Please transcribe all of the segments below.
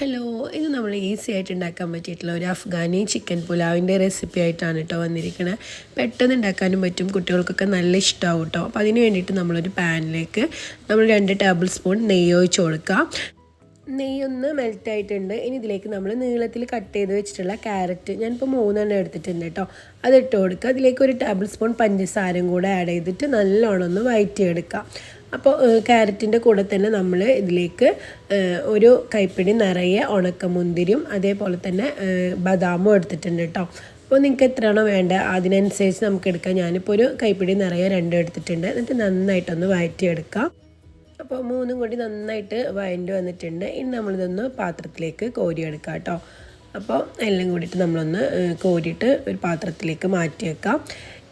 Hello ഇത് നമ്മൾ easy ആയിട്ട് ഉണ്ടാക്കാൻ പറ്റിയിട്ടുള്ള ഒരു അഫ്ഗാനി ചിക്കൻ പുലാവിന്റെ റെസിപ്പി ആയിട്ടാണ് കേട്ടോ വന്നിരിക്കുന്നത് പെട്ടെന്ന് ഉണ്ടാക്കാനും പറ്റും കുട്ടികൾക്കൊക്കെ നല്ല ഇഷ്ടമാവും കേട്ടോ അപ്പോൾ അതിന് വേണ്ടിയിട്ട് നമ്മളൊരു പാനിലേക്ക് നമ്മൾ രണ്ട് ടേബിൾ സ്പൂൺ നെയ്യ് ഒഴിച്ച് കൊടുക്കുക നെയ്യൊന്ന് മെൽറ്റ് ആയിട്ടുണ്ട്. ഇനി ഇതിലേക്ക് നമ്മൾ നീളത്തിൽ കട്ട് ചെയ്ത് വെച്ചിട്ടുള്ള ക്യാരറ്റ് ഞാനിപ്പോൾ മൂന്നെണ്ണം എടുത്തിട്ടുണ്ട് കേട്ടോ അത് ഇട്ട് കൊടുക്കുക. അതിലേക്ക് ഒരു ടേബിൾ സ്പൂൺ പഞ്ചസാരയും കൂടെ ആഡ് ചെയ്തിട്ട് നല്ലോണം ഒന്ന് വഴറ്റിയെടുക്കുക അപ്പോൾ ക്യാരറ്റിന്റെ കൂടെ തന്നെ നമ്മൾ ഇതിലേക്ക് ഒരു കൈപ്പിടി നിറയെ ഉണക്കമുന്തിരിയും അതേപോലെ തന്നെ ബദാമും എടുത്തിട്ടുണ്ട് കേട്ടോ അപ്പോൾ നിങ്ങൾക്ക് എത്രയാണോ വേണ്ട അതിനനുസരിച്ച് നമുക്ക് എടുക്കാം. ഞാനിപ്പോൾ ഒരു കൈപ്പിടി നിറയെ രണ്ടും എടുത്തിട്ടുണ്ട്. എന്നിട്ട് നന്നായിട്ടൊന്ന് വഴറ്റിയെടുക്കാം. അപ്പോൾ മൂന്നും കൂടി നന്നായിട്ട് വഴണ്ടി വന്നിട്ടുണ്ട്. ഇനി നമ്മളിതൊന്ന് പാത്രത്തിലേക്ക് കോരിയെടുക്കാം കേട്ടോ അപ്പോൾ എല്ലാം കൂടിയിട്ട് നമ്മളൊന്ന് കോരിയിട്ട് ഒരു പാത്രത്തിലേക്ക് മാറ്റി വെക്കാം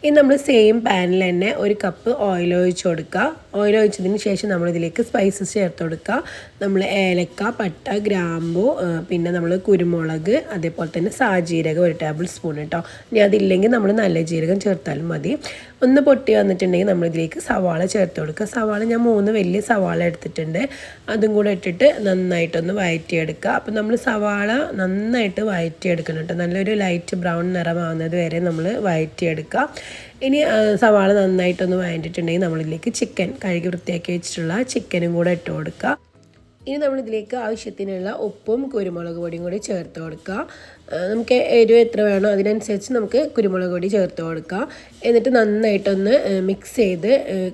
ഇനി നമ്മൾ സെയിം പാനിൽ തന്നെ ഒരു കപ്പ് ഓയിൽ ഒഴിച്ച് കൊടുക്കുക. ഓയിൽ ഒഴിച്ചതിന് ശേഷം നമ്മളിതിലേക്ക് സ്പൈസസ് ചേർത്ത് കൊടുക്കുക. നമ്മൾ ഏലക്ക പട്ട ഗ്രാമ്പു പിന്നെ നമ്മൾ കുരുമുളക് അതേപോലെ തന്നെ സാജീരകം ഒരു ടേബിൾ സ്പൂൺ കേട്ടോ ഇനി അതില്ലെങ്കിൽ നമ്മൾ നല്ല ജീരകം ചേർത്താലും മതി. ഒന്ന് പൊട്ടി വന്നിട്ടുണ്ടെങ്കിൽ നമ്മളിതിലേക്ക് സവാള ചേർത്ത് കൊടുക്കുക. സവാള ഞാൻ മൂന്ന് വലിയ സവാള എടുത്തിട്ടുണ്ട്. അതും കൂടെ ഇട്ടിട്ട് നന്നായിട്ടൊന്ന് വഴറ്റിയെടുക്കുക അപ്പോൾ നമ്മൾ സവാള നന്നായിട്ട് വഴറ്റിയെടുക്കണം കേട്ടോ നല്ലൊരു ലൈറ്റ് ബ്രൗൺ നിറമാവുന്നത് വരെ നമ്മൾ വഴറ്റിയെടുക്കുക ഇനി സവാള നന്നായിട്ടൊന്ന് വഴറ്റിട്ടുണ്ടെങ്കിൽ നമ്മളിതിലേക്ക് ചിക്കൻ കഴുകി വൃത്തിയാക്കി വെച്ചിട്ടുള്ള ചിക്കനും കൂടെ ഇട്ട് കൊടുക്കുക. ഇനി നമ്മളിതിലേക്ക് ആവശ്യത്തിനുള്ള ഉപ്പും കുരുമുളക് പൊടിയും കൂടി ചേർത്ത് കൊടുക്കുക. നമുക്ക് എരിവ് എത്ര വേണോ അതിനനുസരിച്ച് നമുക്ക് കുരുമുളക് പൊടി ചേർത്ത് കൊടുക്കുക എന്നിട്ട് നന്നായിട്ടൊന്ന് മിക്സ് ചെയ്ത്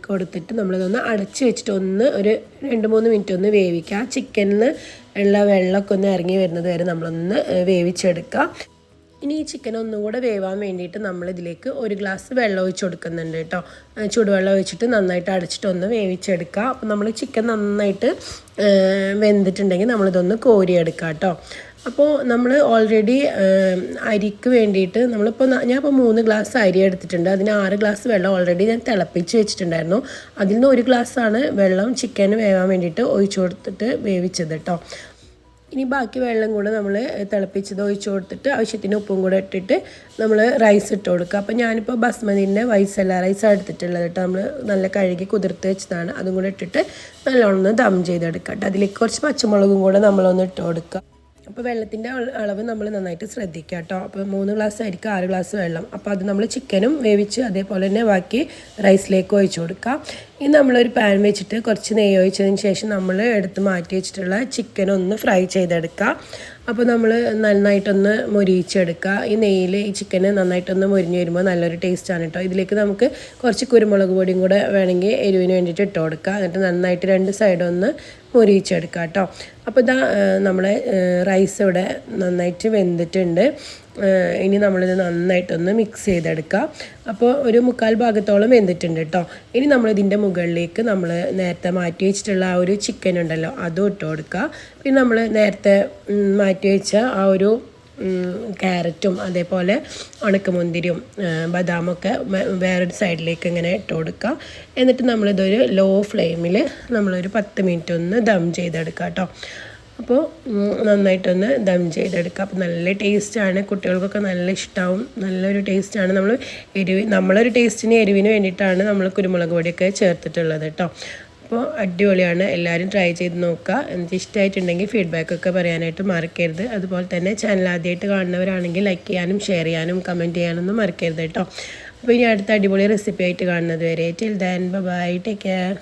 കൊടുത്തിട്ട് നമ്മളിതൊന്ന് അടച്ച് വെച്ചിട്ട് ഒന്ന് ഒരു രണ്ട് മൂന്ന് മിനിറ്റ് ഒന്ന് വേവിക്കുക. ചിക്കനിൽ ഉള്ള വെള്ളമൊക്കെ ഒന്ന് ഇറങ്ങി വരുന്നത് വരെ നമ്മളൊന്ന് വേവിച്ചെടുക്കുക. ഇനി ഈ ചിക്കൻ ഒന്നുകൂടെ വേവാൻ വേണ്ടിയിട്ട് നമ്മൾ ഇതിലേക്ക് ഒരു ഗ്ലാസ് വെള്ളം ഒഴിച്ച് കൊടുക്കുന്നുണ്ട് കേട്ടോ. ചൂടുവെള്ളം ഒഴിച്ചിട്ട് നന്നായിട്ട് അടച്ചിട്ട് ഒന്ന് വേവിച്ചെടുക്കുക. അപ്പോൾ നമ്മൾ ചിക്കൻ നന്നായിട്ട് വെന്തിട്ടുണ്ടെങ്കിൽ നമ്മളിതൊന്ന് കോരിയെടുക്കുക കേട്ടോ. അപ്പോൾ നമ്മൾ ഓൾറെഡി അരിക്ക് വേണ്ടിയിട്ട് നമ്മളിപ്പോൾ ഞാനിപ്പോൾ മൂന്ന് ഗ്ലാസ് അരി എടുത്തിട്ടുണ്ട്. അതിന് ആറ് ഗ്ലാസ് വെള്ളം ഓൾറെഡി ഞാൻ തിളപ്പിച്ച് വെച്ചിട്ടുണ്ടായിരുന്നു. അതിൽ നിന്ന് ഒരു ഗ്ലാസ്സാണ് വെള്ളം ചിക്കന് വേവാൻ വേണ്ടിയിട്ട് ഒഴിച്ചു കൊടുത്തിട്ട് വേവിച്ചത് കേട്ടോ. ഇനി ബാക്കി വെള്ളം കൂടെ നമ്മൾ തിളപ്പിച്ചത് ഒഴിച്ചു കൊടുത്തിട്ട് ആവശ്യത്തിന് ഉപ്പും കൂടെ ഇട്ടിട്ട് നമ്മൾ റൈസ് ഇട്ട് കൊടുക്കുക. അപ്പോൾ ഞാനിപ്പോൾ ബസ്മതിന്റെ വൈസല്ല റൈസ് എടുത്തിട്ടുള്ളത് കേട്ടോ. നമ്മൾ നല്ല കഴുകി കുതിർത്ത് വെച്ചതാണ്. അതും കൂടെ ഇട്ടിട്ട് നല്ലോണം ദം ചെയ്തെടുക്കുക കേട്ടോ. അതിലേക്ക് കുറച്ച് പച്ചമുളകും കൂടെ നമ്മളൊന്ന് ഇട്ട് കൊടുക്കുക. അപ്പോൾ വെള്ളത്തിന്റെ അളവ് നമ്മൾ നന്നായിട്ട് ശ്രദ്ധിക്കുക കേട്ടോ. അപ്പോൾ മൂന്ന് ഗ്ലാസ് ആയിരിക്കും ആറ് ഗ്ലാസ് വെള്ളം. അപ്പോൾ അത് നമ്മൾ ചിക്കനും വേവിച്ച് അതേപോലെ തന്നെ ബാക്കി റൈസിലേക്ക് ഒഴിച്ചു കൊടുക്കുക. ഇനി നമ്മളൊരു പാൻ വെച്ചിട്ട് കുറച്ച് നെയ്യ് ഒഴിച്ചതിന് ശേഷം നമ്മൾ എടുത്ത് മാറ്റി വെച്ചിട്ടുള്ള ചിക്കൻ ഒന്ന് ഫ്രൈ ചെയ്തെടുക്കുക അപ്പോൾ നമ്മൾ നന്നായിട്ടൊന്ന് മൊരിയിച്ചെടുക്കുക. ഈ നെയ്യിൽ ഈ ചിക്കന് നന്നായിട്ടൊന്ന് മൊരിഞ്ഞ് വരുമ്പോൾ നല്ലൊരു ടേസ്റ്റാണ് കേട്ടോ ഇതിലേക്ക് നമുക്ക് കുറച്ച് കുരുമുളക് പൊടിയും കൂടെ വേണമെങ്കിൽ എരിവിന് വേണ്ടിയിട്ട് ഇട്ട് കൊടുക്കുക എന്നിട്ട് നന്നായിട്ട് രണ്ട് സൈഡും ഒന്ന് കേട്ടോ അപ്പോൾ ഇതാ നമ്മളെ റൈസ് ഇവിടെ നന്നായിട്ട് വെന്തിട്ടുണ്ട്. ഇനി നമ്മളിത് നന്നായിട്ടൊന്ന് മിക്സ് ചെയ്തെടുക്കുക അപ്പോൾ ഒരു മുക്കാൽ ഭാഗത്തോളം വെന്തിട്ടുണ്ട് കേട്ടോ ഇനി നമ്മളിതിന്റെ മുകളിലേക്ക് നമ്മൾ നേരത്തെ മാറ്റി വെച്ചിട്ടുള്ള ആ ഒരു ചിക്കൻ ഉണ്ടല്ലോ അതും ഇട്ട് കൊടുക്കുക. പിന്നെ നമ്മൾ നേരത്തെ മാറ്റി വെച്ച ആ ഒരു ക്യാരറ്റും അതേപോലെ ഉണക്കമുന്തിരിയും ബദാമൊക്കെ വേറൊരു സൈഡിലേക്ക് ഇങ്ങനെ ഇട്ട് കൊടുക്കുക. എന്നിട്ട് നമ്മളിതൊരു ലോ ഫ്ലെയിമിൽ നമ്മളൊരു പത്ത് മിനിറ്റ് ഒന്ന് ദം ചെയ്തെടുക്കുക കേട്ടോ അപ്പോൾ നന്നായിട്ടൊന്ന് ദം ചെയ്തെടുക്കുക. അപ്പോൾ നല്ല ടേസ്റ്റാണ്. കുട്ടികൾക്കൊക്കെ നല്ല ഇഷ്ടമാവും നല്ലൊരു ടേസ്റ്റാണ്. നമ്മൾ എരിവ് നമ്മളൊരു ടേസ്റ്റിന് എരിവിന് വേണ്ടിയിട്ടാണ് നമ്മൾ കുരുമുളക് പൊടിയൊക്കെ ചേർത്തിട്ടുള്ളത് കേട്ടോ. അപ്പോൾ അടിപൊളിയാണ്. എല്ലാവരും ട്രൈ ചെയ്ത് നോക്കുക. എനിക്ക് ഇഷ്ടമായിട്ടുണ്ടെങ്കിൽ ഫീഡ്ബാക്കൊക്കെ പറയാനായിട്ട് മറക്കരുത്. അതുപോലെ തന്നെ ചാനൽ ആദ്യമായിട്ട് കാണുന്നവരാണെങ്കിൽ ലൈക്ക് ചെയ്യാനും ഷെയർ ചെയ്യാനും കമന്റ് ചെയ്യാനൊന്നും മറക്കരുത് കേട്ടോ. അപ്പോൾ ഇനി അടുത്ത അടിപൊളി റെസിപ്പി ആയിട്ട് കാണുന്നത് വരെ. Till then bye take care